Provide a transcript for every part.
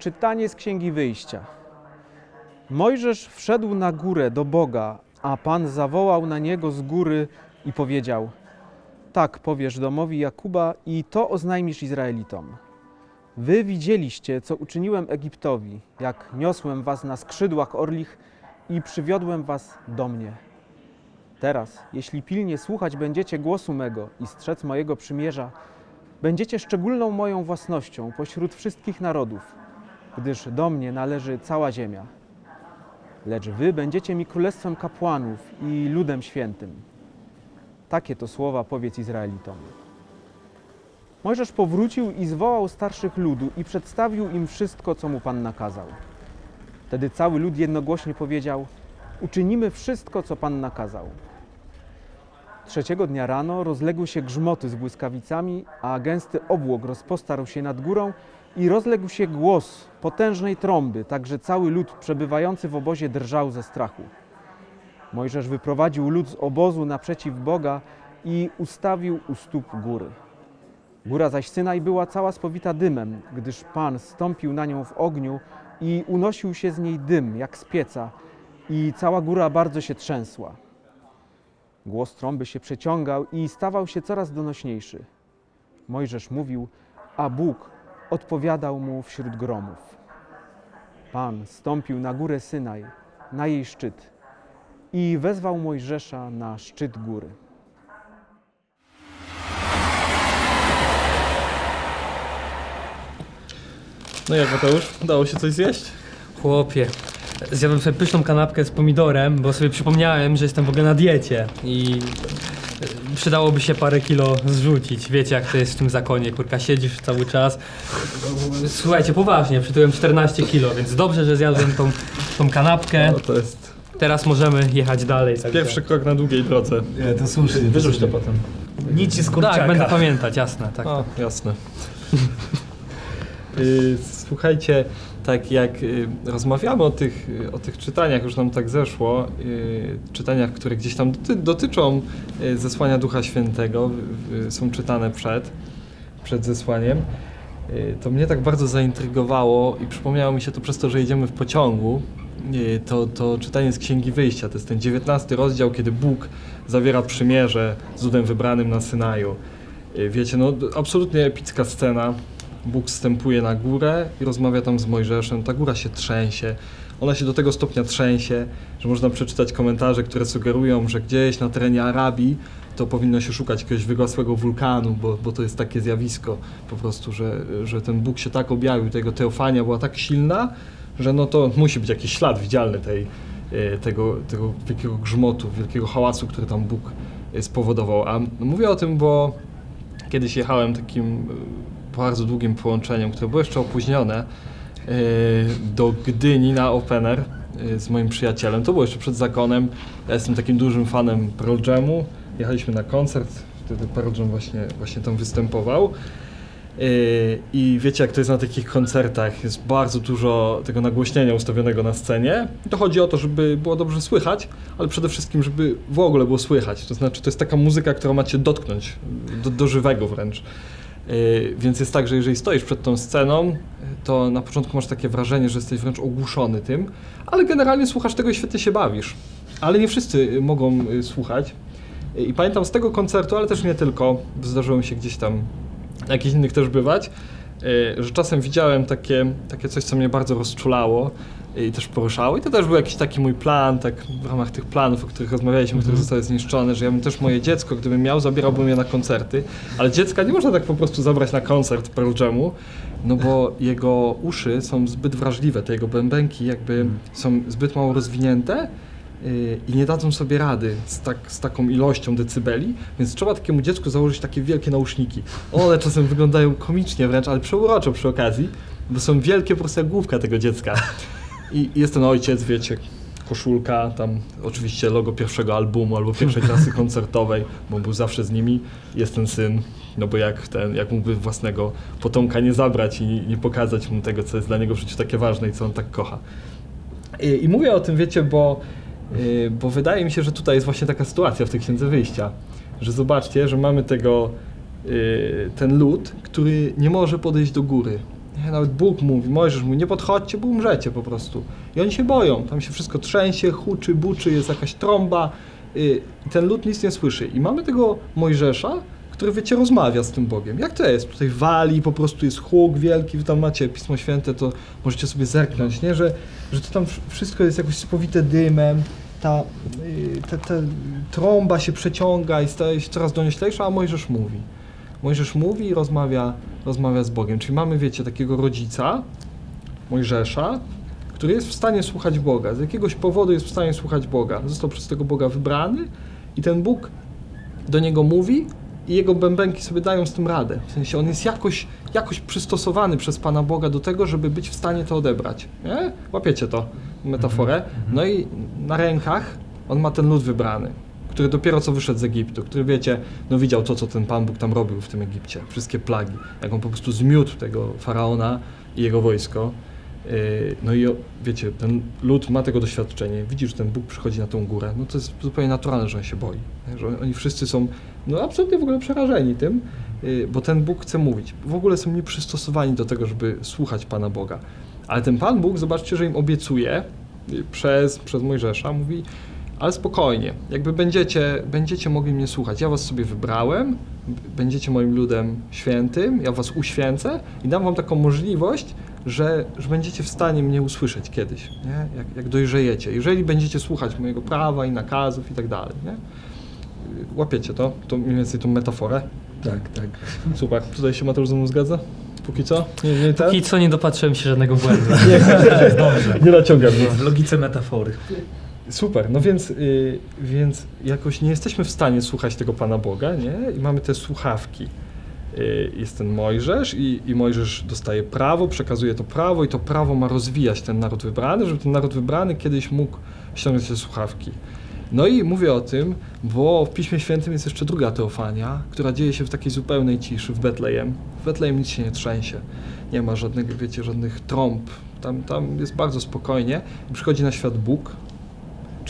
Czytanie z Księgi Wyjścia. Mojżesz wszedł na górę do Boga, a Pan zawołał na niego z góry i powiedział: Tak powiesz domowi Jakuba i to oznajmisz Izraelitom. Wy widzieliście, co uczyniłem Egiptowi, jak niosłem was na skrzydłach orlich i przywiodłem was do mnie. Teraz, jeśli pilnie słuchać będziecie głosu mego i strzec mojego przymierza, będziecie szczególną moją własnością pośród wszystkich narodów, gdyż do mnie należy cała ziemia. Lecz wy będziecie mi królestwem kapłanów i ludem świętym. Takie to słowa powiedz Izraelitom. Mojżesz powrócił i zwołał starszych ludu i przedstawił im wszystko, co mu Pan nakazał. Wtedy cały lud jednogłośnie powiedział: Uczynimy wszystko, co Pan nakazał. Trzeciego dnia rano rozległy się grzmoty z błyskawicami, a gęsty obłok rozpostarł się nad górą i rozległ się głos potężnej trąby, tak że cały lud przebywający w obozie drżał ze strachu. Mojżesz wyprowadził lud z obozu naprzeciw Boga i ustawił u stóp góry. Góra zaś Synaj była cała spowita dymem, gdyż Pan stąpił na nią w ogniu i unosił się z niej dym, jak z pieca, i cała góra bardzo się trzęsła. Głos trąby się przeciągał i stawał się coraz donośniejszy. Mojżesz mówił, a Bóg odpowiadał mu wśród gromów. Pan stąpił na górę Synaj, na jej szczyt i wezwał Mojżesza na szczyt góry. No jak Mateusz, udało się coś zjeść? Chłopie, zjadłem sobie pyszną kanapkę z pomidorem, bo sobie przypomniałem, że jestem w ogóle na diecie i przydałoby się parę kilo zrzucić. Wiecie jak to jest w tym zakonie, kurka, siedzisz cały czas. Słuchajcie, poważnie, przytyłem 14 kilo, więc dobrze, że zjadłem tą, tą kanapkę. No to jest Teraz możemy jechać dalej. także- pierwszy krok na długiej drodze. Nie, to słusznie. Wyrzuć to potem. Nic z kurczaka. Tak, będę pamiętać, jasne, tak. O, jasne. Y, Słuchajcie, tak jak y, rozmawiamy o tych, y, o tych czytaniach, już nam tak zeszło, y, czytaniach, które gdzieś tam doty dotyczą zesłania Ducha Świętego, są czytane przed, przed zesłaniem, to mnie tak bardzo zaintrygowało i przypomniało mi się to przez to, że jedziemy w pociągu, to, to czytanie z Księgi Wyjścia, to jest ten 19 rozdział, kiedy Bóg zawiera przymierze z ludem wybranym na Synaju. Wiecie, no absolutnie epicka scena. Bóg wstępuje na górę i rozmawia tam z Mojżeszem. Ta góra się trzęsie. Ona się do tego stopnia trzęsie, że można przeczytać komentarze, które sugerują, że gdzieś na terenie Arabii to powinno się szukać jakiegoś wyrosłego wulkanu, bo, bo to jest takie zjawisko po prostu, że, że ten Bóg się tak objawił, tego teofania była tak silna, że no to musi być jakiś ślad widzialny tej, e, tego, tego wielkiego grzmotu, wielkiego hałasu, który tam Bóg e, spowodował. A mówię o tym, bo kiedyś jechałem takim e, bardzo długim połączeniem, które było jeszcze opóźnione, e, do Gdyni na Opener e, z moim przyjacielem. To było jeszcze przed zakonem. Ja jestem takim dużym fanem Pearl Jamu. Jechaliśmy na koncert, wtedy Pearl Jam właśnie, właśnie tam występował. Yy, I wiecie, jak to jest na takich koncertach, jest bardzo dużo tego nagłośnienia ustawionego na scenie. To chodzi o to, żeby było dobrze słychać, ale przede wszystkim, żeby w ogóle było słychać. To znaczy, to jest taka muzyka, która ma cię dotknąć, do, do żywego wręcz. Yy, Więc jest tak, że jeżeli stoisz przed tą sceną, to na początku masz takie wrażenie, że jesteś wręcz ogłuszony tym, ale generalnie słuchasz tego i świetnie się bawisz. Ale nie wszyscy y, mogą y, słuchać. Y, I pamiętam z tego koncertu, ale też nie tylko, zdarzyło mi się gdzieś tam na jakichś innych też bywać, y, że czasem widziałem takie, takie coś, co mnie bardzo rozczulało y, i też poruszało. I to też był jakiś taki mój plan, tak w ramach tych planów, o których rozmawialiśmy, które zostały zniszczone, że ja bym też moje dziecko, gdybym miał, zabierałbym je na koncerty. Ale dziecka nie można tak po prostu zabrać na koncert Pearl Jamu, no bo jego uszy są zbyt wrażliwe, te jego bębenki jakby są zbyt mało rozwinięte yy, i nie dadzą sobie rady z, tak, z taką ilością decybeli, więc trzeba takiemu dziecku założyć takie wielkie nauszniki. One czasem wyglądają komicznie wręcz, ale przeuroczo przy okazji, bo są wielkie po prostu jak główka tego dziecka. I jest ten ojciec, wiecie, koszulka, tam oczywiście logo pierwszego albumu albo pierwszej klasy koncertowej, bo był zawsze z nimi. Jest ten syn, no bo jak ten, jak mógłby własnego potomka nie zabrać i nie pokazać mu tego, co jest dla niego w życiu takie ważne i co on tak kocha. I, i mówię o tym, wiecie, bo, yy, bo wydaje mi się, że tutaj jest właśnie taka sytuacja w tej księdze wyjścia, że zobaczcie, że mamy tego, yy, ten lud, który nie może podejść do góry. Nawet Bóg mówi, Mojżesz mówi, nie podchodźcie, bo umrzecie po prostu. I oni się boją, tam się wszystko trzęsie, huczy, buczy, jest jakaś trąba y, ten lud nic nie słyszy. I mamy tego Mojżesza, który, wiecie, rozmawia z tym Bogiem. Jak to jest? Tutaj wali, po prostu jest huk wielki, wy tam macie Pismo Święte, to możecie sobie zerknąć, nie? Że, że to tam wsz- wszystko jest jakoś spowite dymem, ta, y, ta, ta trąba się przeciąga i staje się coraz donioślejsza, a Mojżesz mówi. Mojżesz mówi i rozmawia, rozmawia z Bogiem. Czyli mamy, wiecie, takiego rodzica, Mojżesza, który jest w stanie słuchać Boga. Z jakiegoś powodu jest w stanie słuchać Boga. Został przez tego Boga wybrany i ten Bóg do niego mówi i jego bębenki sobie dają z tym radę. W sensie on jest jakoś, jakoś przystosowany przez Pana Boga do tego, żeby być w stanie to odebrać. Nie? Łapiecie to, metaforę? No i na rękach on ma ten lud wybrany, który dopiero co wyszedł z Egiptu, który wiecie, no widział to, co ten Pan Bóg tam robił w tym Egipcie, wszystkie plagi, jak on po prostu zmiótł tego faraona i jego wojsko. Yy, No i wiecie, ten lud ma tego doświadczenie, widzi, że ten Bóg przychodzi na tą górę, no to jest zupełnie naturalne, że on się boi, że oni wszyscy są no absolutnie w ogóle przerażeni tym, yy, bo ten Bóg chce mówić. W ogóle są nieprzystosowani do tego, żeby słuchać Pana Boga. Ale ten Pan Bóg, zobaczcie, że im obiecuje yy, przez, przez Mojżesza, mówi, ale spokojnie, jakby będziecie, będziecie mogli mnie słuchać. Ja was sobie wybrałem, będziecie moim ludem świętym, ja was uświęcę i dam wam taką możliwość, że, że będziecie w stanie mnie usłyszeć kiedyś, nie? Jak, jak dojrzejecie. Jeżeli będziecie słuchać mojego prawa i nakazów i tak dalej, nie? Łapiecie to? To mniej więcej tą metaforę? Tak, tak. Super. Tutaj się Mateusz ze mną zgadza? Póki co? Nie, nie, ten? I co nie dopatrzyłem się żadnego błędu. jest dobrze. nie naciągam. W logice metafory. Super, no więc, y, więc jakoś nie jesteśmy w stanie słuchać tego Pana Boga, nie? I mamy te słuchawki. Y, jest ten Mojżesz i, i Mojżesz dostaje prawo, przekazuje to prawo i to prawo ma rozwijać ten naród wybrany, żeby ten naród wybrany kiedyś mógł ściągnąć te słuchawki. No i mówię o tym, bo w Piśmie Świętym jest jeszcze druga teofania, która dzieje się w takiej zupełnej ciszy w Betlejem. W Betlejem nic się nie trzęsie. Nie ma żadnych, wiecie, żadnych trąb. Tam, tam jest bardzo spokojnie. Przychodzi na świat Bóg,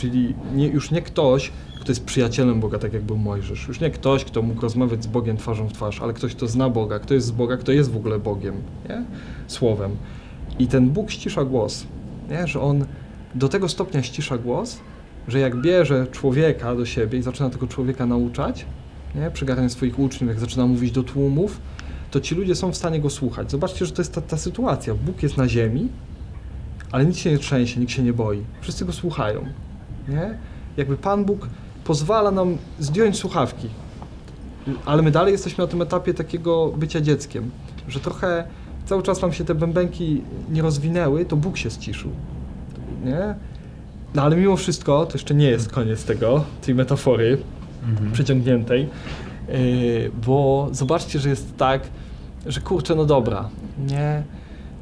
Czyli nie, już nie ktoś, kto jest przyjacielem Boga, tak jak był Mojżesz. Już nie ktoś, kto mógł rozmawiać z Bogiem twarzą w twarz, ale ktoś, kto zna Boga, kto jest z Boga, kto jest w ogóle Bogiem, nie? Słowem. I ten Bóg ścisza głos, nie? Że On do tego stopnia ścisza głos, że jak bierze człowieka do siebie i zaczyna tego człowieka nauczać, nie? Przygarnia swoich uczniów, jak zaczyna mówić do tłumów, to ci ludzie są w stanie go słuchać. Zobaczcie, że to jest ta, ta sytuacja. Bóg jest na ziemi, ale nic się nie trzęsie, nikt się nie boi. Wszyscy go słuchają. Nie? Jakby Pan Bóg pozwala nam zdjąć słuchawki. Ale my dalej jesteśmy na tym etapie takiego bycia dzieckiem, że trochę cały czas nam się te bębenki nie rozwinęły, to Bóg się ściszył. Nie? No ale mimo wszystko, to jeszcze nie jest koniec tego, tej metafory przeciągniętej, yy, bo zobaczcie, że jest tak, że kurczę, no dobra, nie,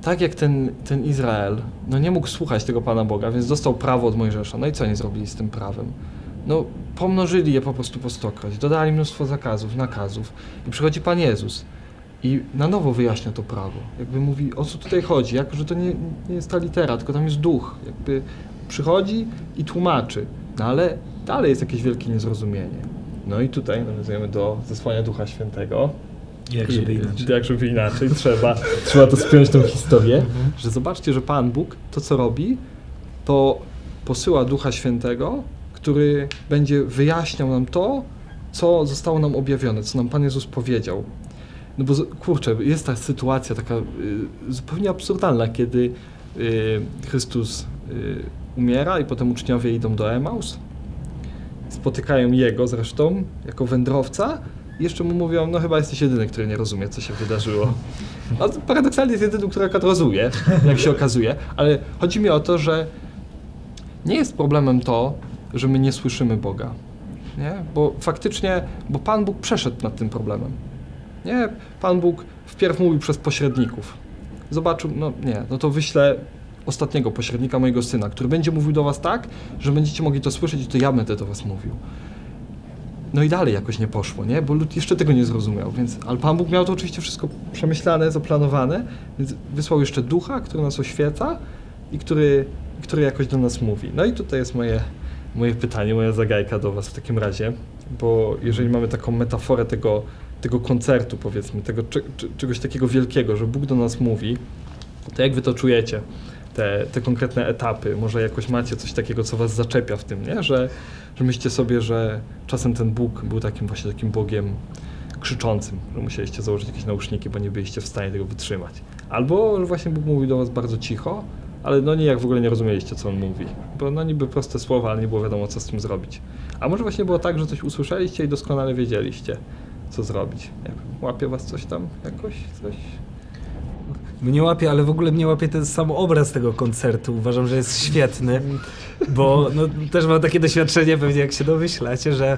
tak jak ten, ten Izrael, no nie mógł słuchać tego Pana Boga, więc dostał prawo od Mojżesza. No i co oni zrobili z tym prawem? No pomnożyli je po prostu po stokroć, dodali mnóstwo zakazów, nakazów i przychodzi Pan Jezus i na nowo wyjaśnia to prawo. Jakby mówi, o co tutaj chodzi, jako że to nie, nie jest ta litera, tylko tam jest duch. Jakby przychodzi i tłumaczy, no ale dalej jest jakieś wielkie niezrozumienie. No i tutaj nawiązujemy do zesłania Ducha Świętego. Jak żeby inaczej. Jak żeby inaczej, trzeba, trzeba to spiąć tą historię, że zobaczcie, że Pan Bóg to co robi, to posyła Ducha Świętego, który będzie wyjaśniał nam to, co zostało nam objawione, co nam Pan Jezus powiedział. No bo kurczę, jest ta sytuacja taka y, zupełnie absurdalna, kiedy y, Chrystus y, umiera i potem uczniowie idą do Emaus, spotykają Jego zresztą jako wędrowca jeszcze mu mówią, no chyba jesteś jedyny, który nie rozumie, co się wydarzyło. No, paradoksalnie jest jedyny, który akurat rozumie, jak się okazuje, ale chodzi mi o to, że nie jest problemem to, że my nie słyszymy Boga, nie? Bo faktycznie, bo Pan Bóg przeszedł nad tym problemem, nie? Pan Bóg wpierw mówił przez pośredników. Zobaczył, no nie, no to wyślę ostatniego pośrednika, mojego syna, który będzie mówił do was tak, że będziecie mogli to słyszeć i to ja będę do was mówił. No i dalej jakoś nie poszło, nie? Bo lud jeszcze tego nie zrozumiał, więc, ale Pan Bóg miał to oczywiście wszystko przemyślane, zaplanowane, więc wysłał jeszcze ducha, który nas oświeca i który, który jakoś do nas mówi. No i tutaj jest moje, moje pytanie, moja zagajka do Was w takim razie, bo jeżeli mamy taką metaforę tego, tego koncertu, powiedzmy, tego cze- cze- czegoś takiego wielkiego, że Bóg do nas mówi, To jak wy to czujecie? Te, te konkretne etapy, może jakoś macie coś takiego, co was zaczepia w tym, nie? Że, że myślicie sobie, że czasem ten Bóg był takim właśnie takim Bogiem krzyczącym, że musieliście założyć jakieś nauszniki, bo nie byliście w stanie tego wytrzymać. Albo że właśnie Bóg mówił do was bardzo cicho, ale no nie jak w ogóle nie rozumieliście, co on mówi. Bo no niby proste słowa, ale nie było wiadomo, co z tym zrobić. A może właśnie było tak, że coś usłyszeliście i doskonale wiedzieliście, co zrobić. Wiem, łapie was coś tam jakoś? Coś? Mnie łapie, ale w ogóle mnie łapie ten sam obraz tego koncertu. Uważam, że jest świetny, bo no, też mam takie doświadczenie, pewnie jak się domyślacie, że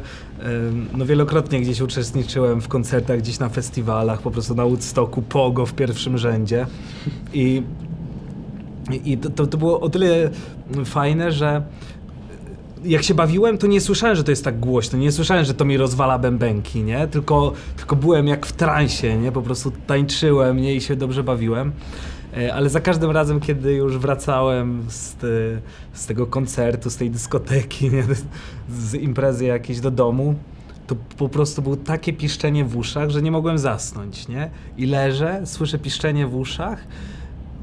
no, wielokrotnie gdzieś uczestniczyłem w koncertach, gdzieś na festiwalach, po prostu na Woodstocku, Pogo w pierwszym rzędzie. I, i to, to, to było o tyle fajne, że jak się bawiłem, to nie słyszałem, że to jest tak głośno, nie słyszałem, że to mi rozwala bębenki, nie? Tylko, tylko byłem jak w transie, nie? Po prostu tańczyłem, nie? I się dobrze bawiłem. E, Ale za każdym razem, kiedy już wracałem z, te, z tego koncertu, z tej dyskoteki, nie? z imprezy jakiejś do domu, to po prostu było takie piszczenie w uszach, że nie mogłem zasnąć, nie? I leżę, słyszę piszczenie w uszach,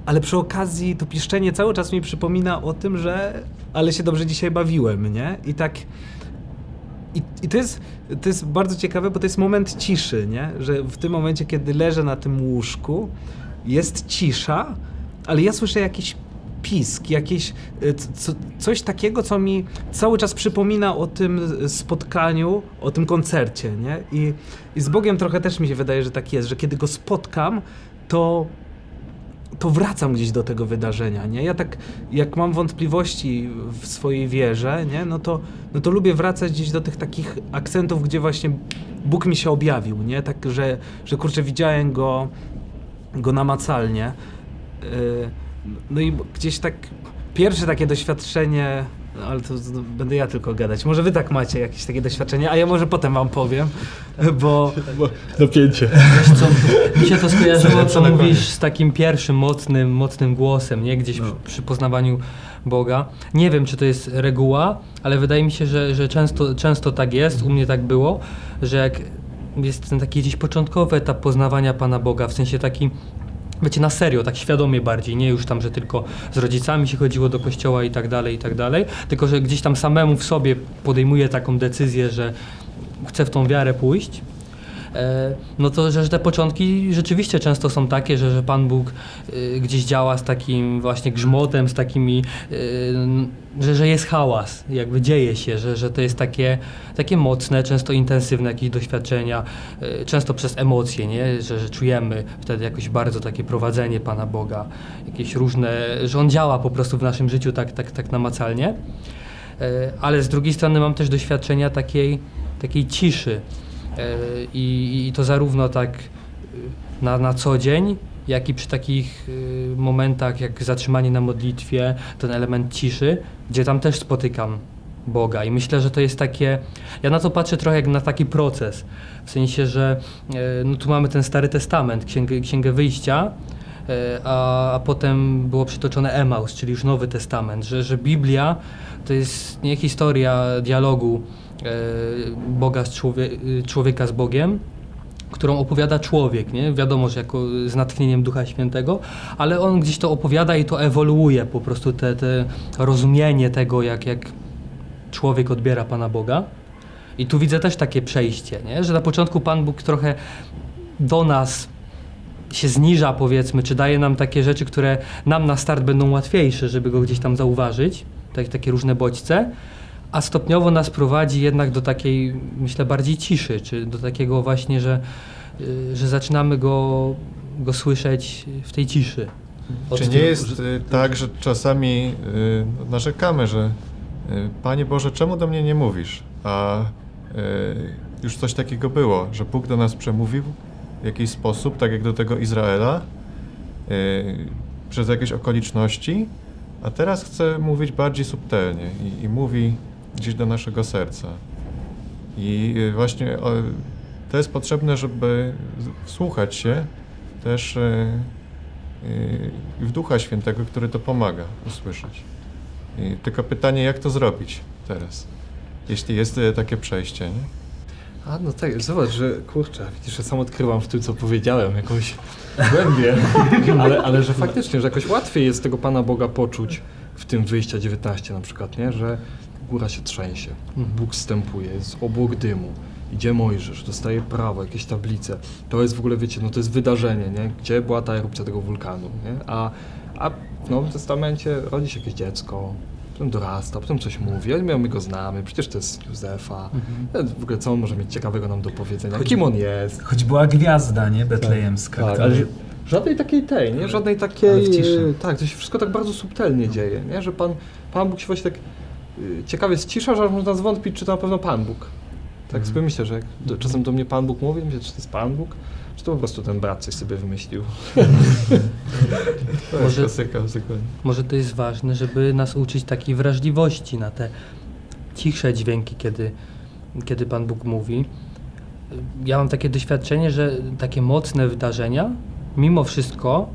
ale przy okazji to piszczenie cały czas mi przypomina o tym, że ale się dobrze dzisiaj bawiłem, nie? I tak i, i to, jest, to jest bardzo ciekawe, bo to jest moment ciszy, nie? Że w tym momencie, kiedy leżę na tym łóżku, jest cisza, ale ja słyszę jakiś pisk, jakieś e, co, coś takiego, co mi cały czas przypomina o tym spotkaniu, o tym koncercie, nie? I, I z Bogiem trochę też mi się wydaje, że tak jest, że kiedy go spotkam, to to wracam gdzieś do tego wydarzenia, nie? Ja tak, jak mam wątpliwości w swojej wierze, nie? No to, no to lubię wracać gdzieś do tych takich akcentów, gdzie właśnie Bóg mi się objawił, nie? Tak, że, że kurczę, widziałem Go, go namacalnie. Yy, No i gdzieś tak pierwsze takie doświadczenie, no ale to z- będę ja tylko gadać. Może wy tak macie jakieś takie doświadczenie, a ja może potem wam powiem, bo... Napięcie. Wiesz co, mi się to skojarzyło, co mówisz z takim pierwszym mocnym, mocnym głosem, nie? Gdzieś No. przy, przy poznawaniu Boga. Nie wiem, czy to jest reguła, ale wydaje mi się, że, że często, często tak jest, u mnie tak było, że jak jest ten taki gdzieś początkowy etap poznawania Pana Boga, w sensie taki Wiecie, na serio, tak świadomie bardziej, nie już tam, że tylko z rodzicami się chodziło do kościoła i tak dalej, i tak dalej, tylko że gdzieś tam samemu w sobie podejmuje taką decyzję, że chce w tą wiarę pójść, no to że te początki rzeczywiście często są takie, że, że Pan Bóg y, gdzieś działa z takim właśnie grzmotem, z takimi, y, że, że jest hałas, jakby dzieje się, że, że to jest takie, takie mocne, często intensywne jakieś doświadczenia, często przez emocje, nie? Że, że czujemy wtedy jakoś bardzo takie prowadzenie Pana Boga, jakieś różne, że On działa po prostu w naszym życiu tak, tak, tak namacalnie. E, ale z drugiej strony mam też doświadczenia takiej, takiej ciszy. E, I, I to zarówno tak e, na, na co dzień, jak i przy takich e, momentach jak zatrzymanie na modlitwie, ten element ciszy, gdzie tam też spotykam Boga. I myślę, że to jest takie. Ja na to patrzę trochę jak na taki proces. W sensie, że no tu mamy ten Stary Testament, Księgę, księgę Wyjścia, a, a potem było przytoczone Emaus, czyli już Nowy Testament, że, że Biblia to jest nie historia dialogu Boga z człowie, człowieka z Bogiem, którą opowiada człowiek, nie? Wiadomo, że jako z natchnieniem Ducha Świętego, ale on gdzieś to opowiada i to ewoluuje po prostu te, te rozumienie tego, jak, jak człowiek odbiera Pana Boga. I tu widzę też takie przejście, nie? że na początku Pan Bóg trochę do nas się zniża, powiedzmy, czy daje nam takie rzeczy, które nam na start będą łatwiejsze, żeby go gdzieś tam zauważyć, tak, takie różne bodźce, a stopniowo nas prowadzi jednak do takiej, myślę, bardziej ciszy, czy do takiego właśnie, że, y, że zaczynamy go, go słyszeć w tej ciszy. Czy nie jest y, tak, że czasami y, narzekamy, że y, Panie Boże, czemu do mnie nie mówisz? A y, już coś takiego było, że Bóg do nas przemówił w jakiś sposób, tak jak do tego Izraela, y, przez jakieś okoliczności, a teraz chce mówić bardziej subtelnie i, i mówi gdzieś do naszego serca. I y, właśnie to jest potrzebne, żeby wsłuchać się też y, i w Ducha Świętego, który to pomaga usłyszeć. I tylko pytanie, jak to zrobić teraz, jeśli jest takie przejście, nie? A no tak, zobacz, że kurczę, widzisz, że sam odkrywam w tym, co powiedziałem, jakąś głębię, ale, ale że faktycznie, że jakoś łatwiej jest tego Pana Boga poczuć w tym wyjścia 19 na przykład, nie? Że góra się trzęsie, Bóg wstępuje, jest obłok dymu, idzie Mojżesz, dostaje prawo, jakieś tablice. To jest w ogóle, wiecie, no to jest wydarzenie, nie? Gdzie była ta erupcja tego wulkanu, nie? A, a w Nowym Testamencie rodzi się jakieś dziecko, potem dorasta, potem coś mówi, ale my go znamy, przecież to jest Józefa. W ogóle co on może mieć ciekawego nam do powiedzenia? Choć- Kim on jest? Choć była gwiazda, nie? Betlejemska. Tak, ale żadnej takiej tej, nie? Żadnej takiej... Ale w ciszy. Tak, to się wszystko tak bardzo subtelnie dzieje, nie? Że Pan, Pan Bóg się właśnie tak y, ciekawie ścisza, że aż można zwątpić, czy to na pewno Pan Bóg. Tak sobie myślę, że jak do, czasem do mnie Pan Bóg mówi, myślę, czy to jest Pan Bóg, czy to po prostu ten brat coś sobie wymyślił. to jest Może- klasyka. Może to jest ważne, żeby nas uczyć takiej wrażliwości na te cichsze dźwięki, kiedy, kiedy Pan Bóg mówi. Ja mam takie doświadczenie, że takie mocne wydarzenia, mimo wszystko,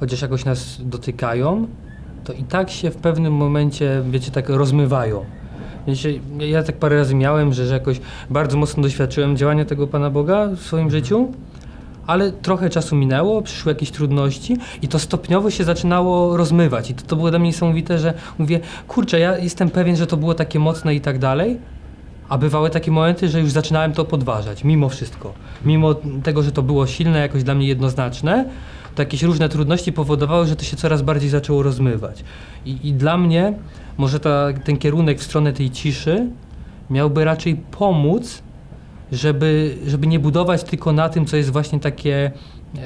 chociaż jakoś nas dotykają, to i tak się w pewnym momencie, wiecie, tak rozmywają. Wiecie, ja tak parę razy miałem, że, że jakoś bardzo mocno doświadczyłem działania tego Pana Boga w swoim życiu, ale trochę czasu minęło, przyszły jakieś trudności i to stopniowo się zaczynało rozmywać. I to, to było dla mnie niesamowite, że mówię, kurczę, ja jestem pewien, że to było takie mocne i tak dalej, a bywały takie momenty, że już zaczynałem to podważać, mimo wszystko. Mimo tego, że to było silne, jakoś dla mnie jednoznaczne, to jakieś różne trudności powodowały, że to się coraz bardziej zaczęło rozmywać. I, i dla mnie może ta, ten kierunek w stronę tej ciszy miałby raczej pomóc, żeby, żeby nie budować tylko na tym, co jest właśnie takie e,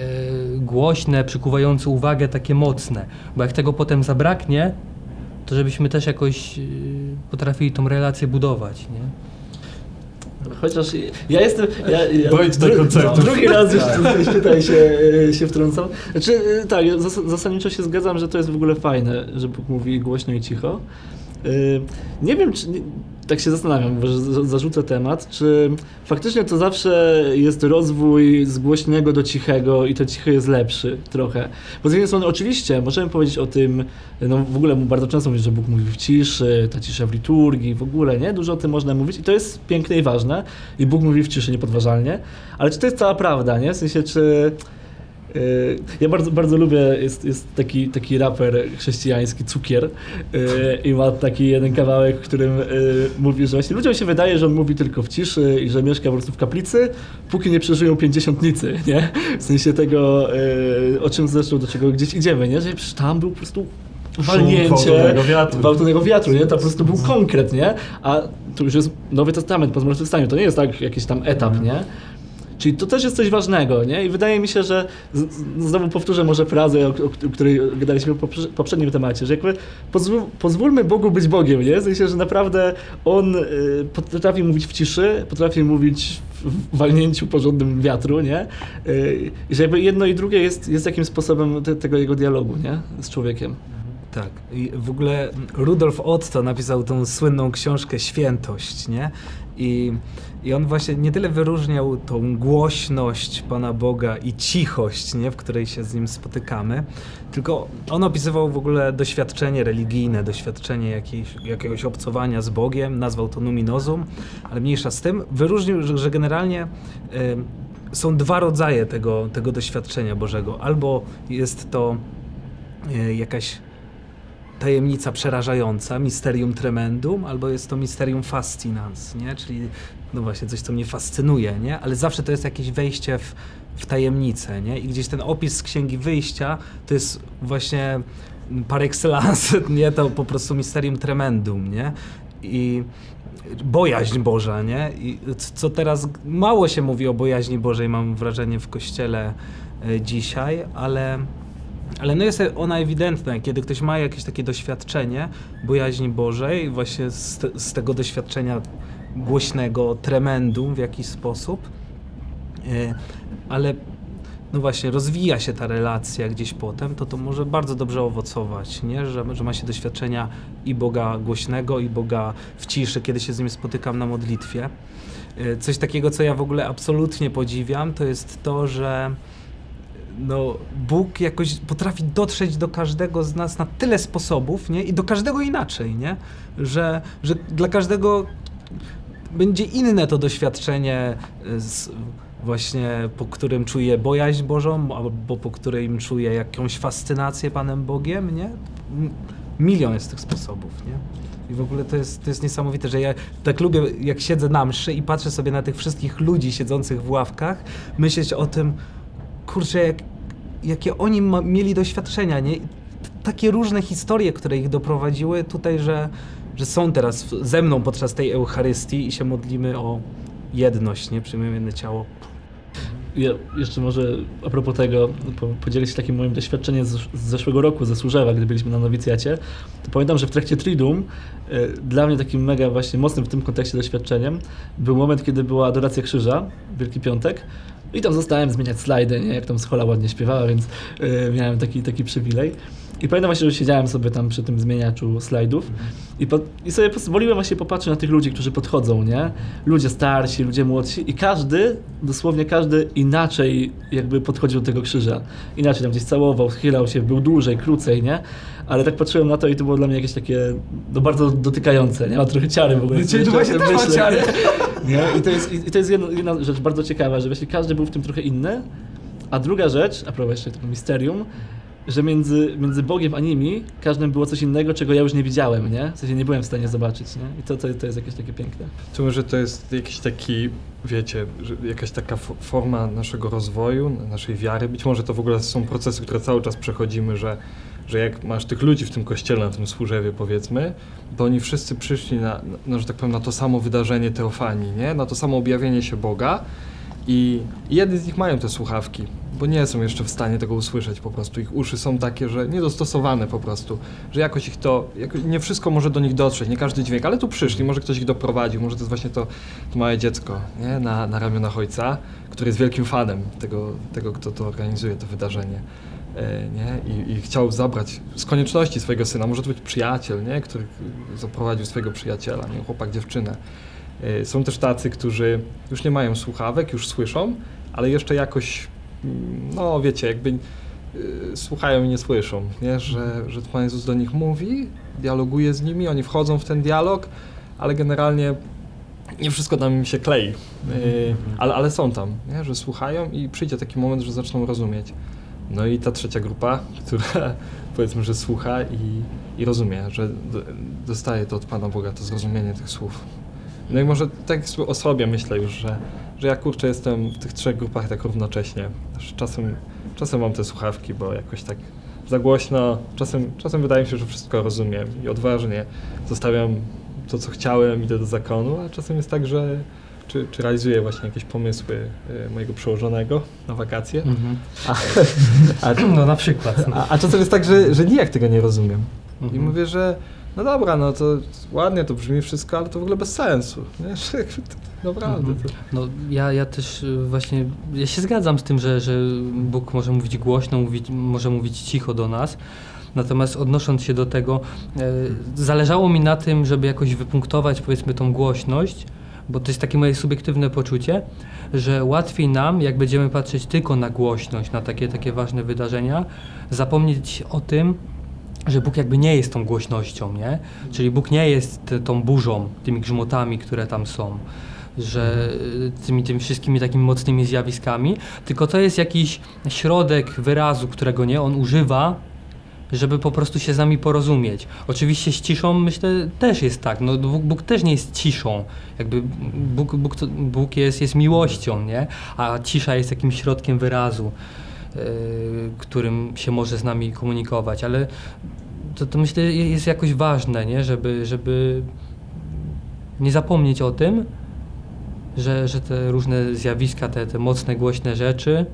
głośne, przykuwające uwagę, takie mocne. Bo jak tego potem zabraknie, to żebyśmy też jakoś e, potrafili tą relację budować, nie? Chociaż ja jestem. Ja, ja, Dojdź do koncertu. Drugi raz już tu- tutaj się, e, się wtrącam. Znaczy, e, tak, zas- zasadniczo się zgadzam, że to jest w ogóle fajne, że Bóg mówi głośno i cicho. E, Nie wiem, czy. Tak się zastanawiam, zarzucę temat, czy faktycznie to zawsze jest rozwój z głośnego do cichego i to ciche jest lepszy trochę. Bo z jednej strony oczywiście możemy powiedzieć o tym, no w ogóle bardzo często mówić, że Bóg mówi w ciszy, ta cisza w liturgii, w ogóle, nie? Dużo o tym można mówić i to jest piękne i ważne i Bóg mówi w ciszy niepodważalnie, ale czy to jest cała prawda, nie? W sensie, czy... Ja bardzo, bardzo lubię, jest, jest taki, taki raper chrześcijański, Cukier yy, i ma taki jeden kawałek, w którym yy, mówi, że właśnie ludziom się wydaje, że on mówi tylko w ciszy i że mieszka po prostu w kaplicy, póki nie przeżyją pięćdziesiątnicy, nie? W sensie tego, yy, o czym zresztą, do czego gdzieś idziemy, nie? Że przecież tam był po prostu walnięcie gwałtownego wiatru. gwałtownego wiatru, nie? To po prostu był konkret, nie? A tu już jest Nowy Testament po zmartwychwstaniu, to nie jest tak jakiś tam etap, nie? Czyli to też jest coś ważnego, nie? I wydaje mi się, że znowu powtórzę może frazę, o, o, której gadaliśmy w poprze- poprzednim temacie, że jakby pozwól, pozwólmy Bogu być Bogiem, nie? W sensie, że naprawdę On y, potrafi mówić w ciszy, potrafi mówić w walnięciu porządnym wiatru, nie? Y, I że jakby jedno i drugie jest, jest jakimś sposobem te, tego jego dialogu, nie? Z człowiekiem. Tak. I w ogóle Rudolf Otto napisał tą słynną książkę Świętość, nie? I, I on właśnie nie tyle wyróżniał tą głośność Pana Boga i cichość, nie? W której się z Nim spotykamy, tylko on opisywał w ogóle doświadczenie religijne, doświadczenie jakiejś, jakiegoś obcowania z Bogiem, nazwał to numinozum, ale mniejsza z tym. Wyróżnił, że, że generalnie... em, są dwa rodzaje tego, tego doświadczenia Bożego. Albo jest to e, jakaś tajemnica przerażająca, misterium tremendum, albo jest to misterium fascinans, nie? Czyli no właśnie coś, co mnie fascynuje, nie? Ale zawsze to jest jakieś wejście w, w tajemnicę, nie? I gdzieś ten opis z Księgi Wyjścia to jest właśnie par excellence, nie? To po prostu misterium tremendum, nie? I bojaźń Boża, nie? I co teraz mało się mówi o bojaźni Bożej, mam wrażenie, w Kościele e, dzisiaj, ale ale no jest ona ewidentna, kiedy ktoś ma jakieś takie doświadczenie bojaźni Bożej, właśnie z, z tego doświadczenia głośnego tremendum w jakiś sposób, e, ale no właśnie rozwija się ta relacja gdzieś potem, to to może bardzo dobrze owocować, nie? Że, że ma się doświadczenia i Boga głośnego, i Boga w ciszy, kiedy się z nim spotykam na modlitwie. E, Coś takiego, co ja w ogóle absolutnie podziwiam, to jest to, że no, Bóg jakoś potrafi dotrzeć do każdego z nas na tyle sposobów, nie? I do każdego inaczej, nie? Że, że dla każdego będzie inne to doświadczenie y, z, właśnie po którym czuję bojaźń Bożą, albo po którym czuję jakąś fascynację Panem Bogiem, nie? Milion jest tych sposobów, nie? I w ogóle to jest, to jest niesamowite, że ja tak lubię, jak siedzę na mszy i patrzę sobie na tych wszystkich ludzi siedzących w ławkach, myśleć o tym, kurczę, jak, jakie oni ma, mieli doświadczenia, nie? Takie różne historie, które ich doprowadziły tutaj, że, że są teraz ze mną podczas tej Eucharystii i się modlimy o jedność, nie? Przyjmujemy jedno ciało. Ja jeszcze może a propos tego, po, podzielę się takim moim doświadczeniem z, zeszłego roku ze Służewa, gdy byliśmy na nowicjacie. To pamiętam, że w trakcie Triduum e, dla mnie takim mega właśnie mocnym w tym kontekście doświadczeniem był moment, kiedy była adoracja krzyża, Wielki Piątek. I tam zostałem zmieniać slajdy, nie? jak tam Schola ładnie śpiewała, więc e, miałem taki, taki przywilej. I pamiętam właśnie, że siedziałem sobie tam przy tym zmieniaczu slajdów i, po, i sobie pozwoliłem właśnie popatrzeć na tych ludzi, którzy podchodzą, nie? Ludzie starsi, ludzie młodsi i każdy, dosłownie każdy inaczej jakby podchodził do tego krzyża. Inaczej tam gdzieś całował, schylał się, był dłużej, krócej, nie? Ale tak patrzyłem na to i to było dla mnie jakieś takie, no bardzo dotykające, nie? Ma trochę ciary w ogóle. Jeszcze no właśnie też ma ciary. Nie? Nie? I to jest, i to jest jedna, jedna rzecz bardzo ciekawa, że właśnie każdy był w tym trochę inny, a druga rzecz, a propos jeszcze tego misterium, że między, między Bogiem a nimi każdym było coś innego, czego ja już nie widziałem, nie? W sensie nie byłem w stanie zobaczyć, nie? I to, to, to jest jakieś takie piękne. To może to jest jakiś taki, wiecie, jakaś taka fo- forma naszego rozwoju, naszej wiary. Być może to w ogóle są procesy, które cały czas przechodzimy, że, że jak masz tych ludzi w tym kościele, na tym służewie powiedzmy, to oni wszyscy przyszli na, na, że tak powiem, na to samo wydarzenie teofanii, nie? Na to samo objawienie się Boga i jedni z nich mają te słuchawki, bo nie są jeszcze w stanie tego usłyszeć po prostu. Ich uszy są takie, że niedostosowane po prostu, że jakoś ich to, jako, nie wszystko może do nich dotrzeć, nie każdy dźwięk, ale tu przyszli, może ktoś ich doprowadził, może to jest właśnie to, to małe dziecko nie? Na, na ramionach ojca, który jest wielkim fanem tego, tego kto to organizuje, to wydarzenie. E, nie? I, I chciał zabrać z konieczności swojego syna, może to być przyjaciel, nie? który zaprowadził swojego przyjaciela, nie? chłopak, dziewczynę. E, Są też tacy, którzy już nie mają słuchawek, już słyszą, ale jeszcze jakoś, no wiecie, jakby y, słuchają i nie słyszą, nie? Że, że Pan Jezus do nich mówi, dialoguje z nimi, oni wchodzą w ten dialog, ale generalnie nie wszystko tam im się klei, y, ale, ale są tam, nie? że słuchają i przyjdzie taki moment, że zaczną rozumieć. No i ta trzecia grupa, która powiedzmy, że słucha i, i rozumie, że dostaje to od Pana Boga, to zrozumienie tych słów. No i może tak o sobie myślę już, że, że ja kurczę jestem w tych trzech grupach tak równocześnie. Czasem, czasem mam te słuchawki, bo jakoś tak za głośno, czasem, czasem wydaje mi się, że wszystko rozumiem i odważnie zostawiam to, co chciałem, idę do zakonu, a czasem jest tak, że czy, czy realizuję właśnie jakieś pomysły y, mojego przełożonego na wakacje. A, a, No na przykład. No. a, a czasem jest tak, że, że nijak tego nie rozumiem. I Mhm. mówię, że no dobra, no to ładnie to brzmi wszystko, ale to w ogóle bez sensu. Nie? Naprawdę. To, No ja, ja też y, właśnie, ja się zgadzam z tym, że, że Bóg może mówić głośno, mówić, może mówić cicho do nas. Natomiast odnosząc się do tego, e, zależało mi na tym, żeby jakoś wypunktować powiedzmy tą głośność, bo to jest takie moje subiektywne poczucie, że łatwiej nam, jak będziemy patrzeć tylko na głośność, na takie, takie ważne wydarzenia, zapomnieć o tym, że Bóg jakby nie jest tą głośnością, nie? Czyli Bóg nie jest tą burzą, tymi grzmotami, które tam są, że y, tymi, tymi wszystkimi takimi mocnymi zjawiskami, tylko to jest jakiś środek wyrazu, którego nie on używa, żeby po prostu się z nami porozumieć. Oczywiście z ciszą myślę też jest tak, no Bóg, Bóg też nie jest ciszą, jakby Bóg, Bóg, Bóg jest, jest miłością, nie? A cisza jest jakimś środkiem wyrazu, którym się może z nami komunikować, ale to, to myślę jest jakoś ważne, nie? Żeby, żeby nie zapomnieć o tym, że, że te różne zjawiska, te, te mocne, głośne rzeczy,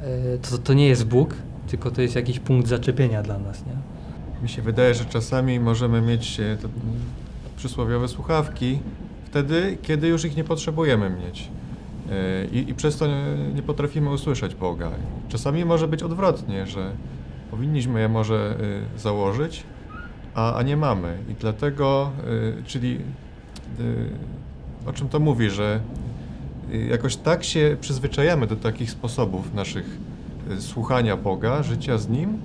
yy, to, to nie jest Bóg, tylko to jest jakiś punkt zaczepienia dla nas, nie? Mi się wydaje, że czasami możemy mieć e, przysłowiowe słuchawki wtedy, kiedy już ich nie potrzebujemy mieć. E, I, I przez to nie, potrafimy usłyszeć Boga. Czasami może być odwrotnie, że powinniśmy je może e, założyć, a, a nie mamy. I dlatego, e, czyli o czym to mówi, że jakoś tak się przyzwyczajamy do takich sposobów naszych słuchania Boga, życia z Nim,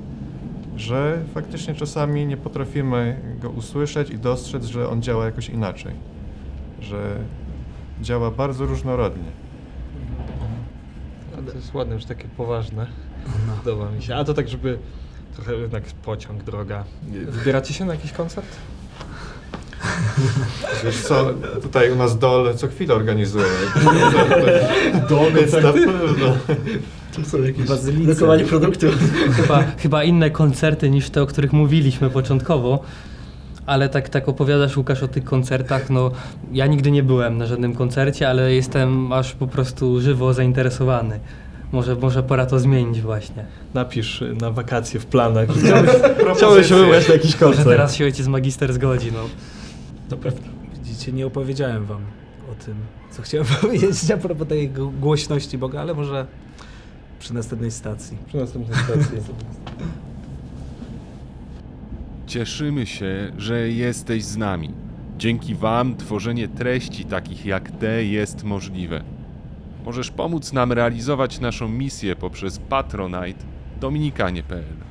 że faktycznie czasami nie potrafimy go usłyszeć i dostrzec, że on działa jakoś inaczej. Że działa bardzo różnorodnie. To jest ładne, już takie poważne. Podoba mi się. A to tak, żeby trochę jednak pociąg, droga. Wybieracie się na jakiś koncert? Wiesz co, tutaj u nas dol co chwilę organizuje. Dol, więc na pewno. To są jakieś Bazylice. lokowanie produktu. Chyba, chyba inne koncerty niż te, o których mówiliśmy początkowo. Ale tak, tak opowiadasz, Łukasz, o tych koncertach. No, ja nigdy nie byłem na żadnym koncercie, ale jestem aż po prostu żywo zainteresowany. Może, może pora to zmienić właśnie. Napisz na wakacje w planach. Chciałbyś, chciałbyś wybrać na jakiś Może koncert. teraz się ojciec magister zgodzi, no. To pewnie. Widzicie, nie opowiedziałem wam o tym, co chciałem powiedzieć a propos tej głośności Boga, ale może przy następnej stacji. Przy następnej stacji. Cieszymy się, że jesteś z nami. Dzięki Wam tworzenie treści takich jak te jest możliwe. Możesz pomóc nam realizować naszą misję poprzez Patronite dominikanie.pl.